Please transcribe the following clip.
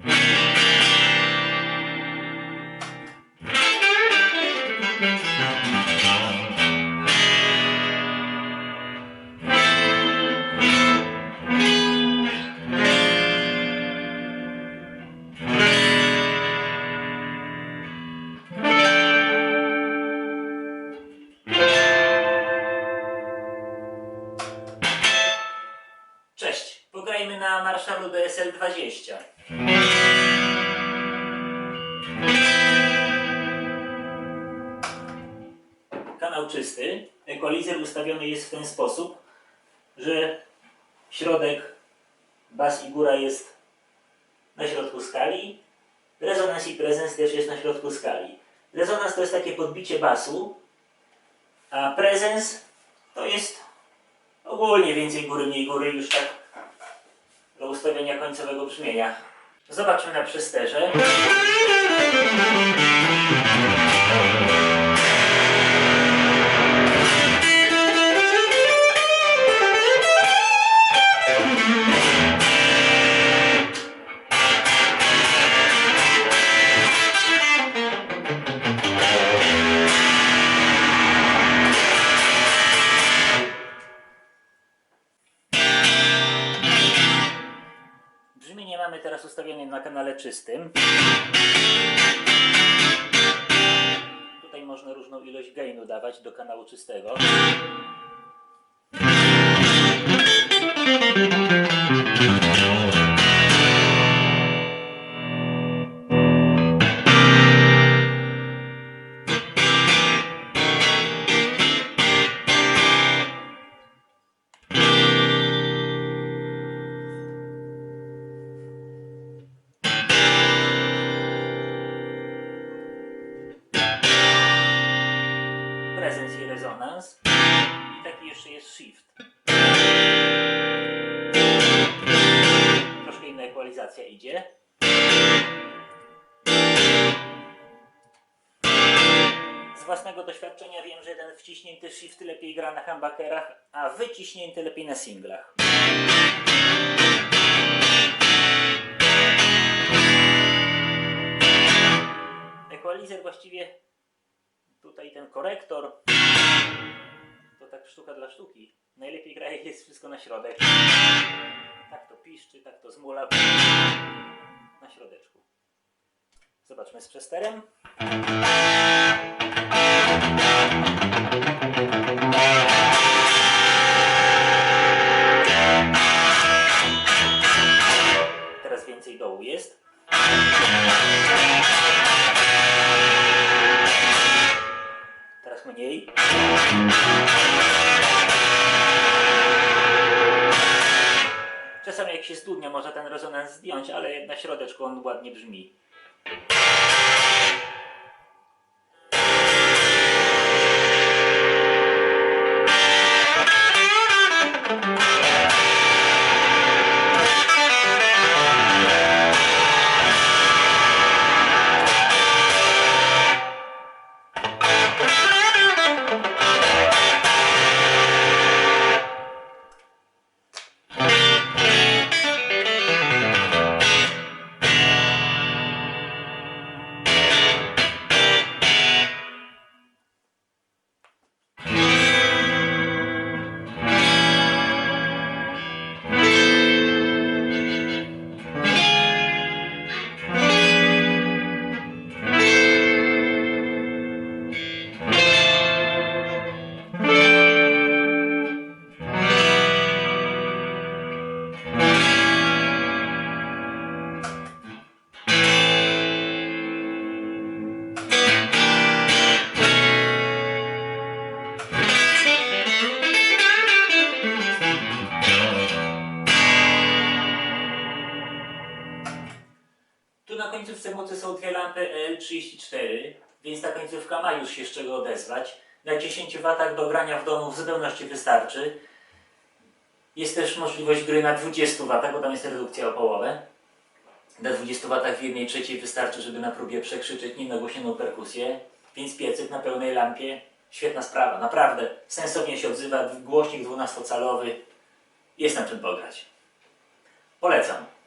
Thank you. Na Marshallu DSL 20. Kanał czysty. Equalizer ustawiony jest w ten sposób, że środek, bas i góra jest na środku skali. Rezonans i prezens też jest na środku skali. Rezonans to jest takie podbicie basu, a prezens to jest ogólnie więcej góry, mniej góry już tak ustawienia końcowego brzmienia. Zobaczmy na przesterze. Mamy teraz ustawione na kanale czystym. Tutaj można różną ilość gainu dawać do kanału czystego. Prezens i rezonans. I taki jeszcze jest shift. Troszkę inna ekwalizacja idzie. Z własnego doświadczenia wiem, że ten wciśnięty shift lepiej gra na humbuckerach, a wyciśnięty lepiej na singlach. Equalizer właściwie tutaj ten korektor to tak sztuka dla sztuki. Najlepiej gra jak jest wszystko na środek. Tak to piszczy, tak to zmula. Na środeczku. Zobaczmy z przesterem. Teraz więcej dołu jest. Mniej. Czasami jak się studnia, można ten rezonans zdjąć, ale na środeczku on ładnie brzmi. Na końcówce mocy są dwie lampy L34, więc ta końcówka ma już się z czego odezwać. Na 10 W do grania w domu w zupełności wystarczy. Jest też możliwość gry na 20 W, bo tam jest redukcja o połowę. Na 20 W w 1 trzeciej wystarczy, żeby na próbie przekrzyczeć nienagłośnioną perkusję. Więc piecyk na pełnej lampie, świetna sprawa, naprawdę. Sensownie się odzywa, głośnik 12-calowy. Jest na czym pograć. Polecam.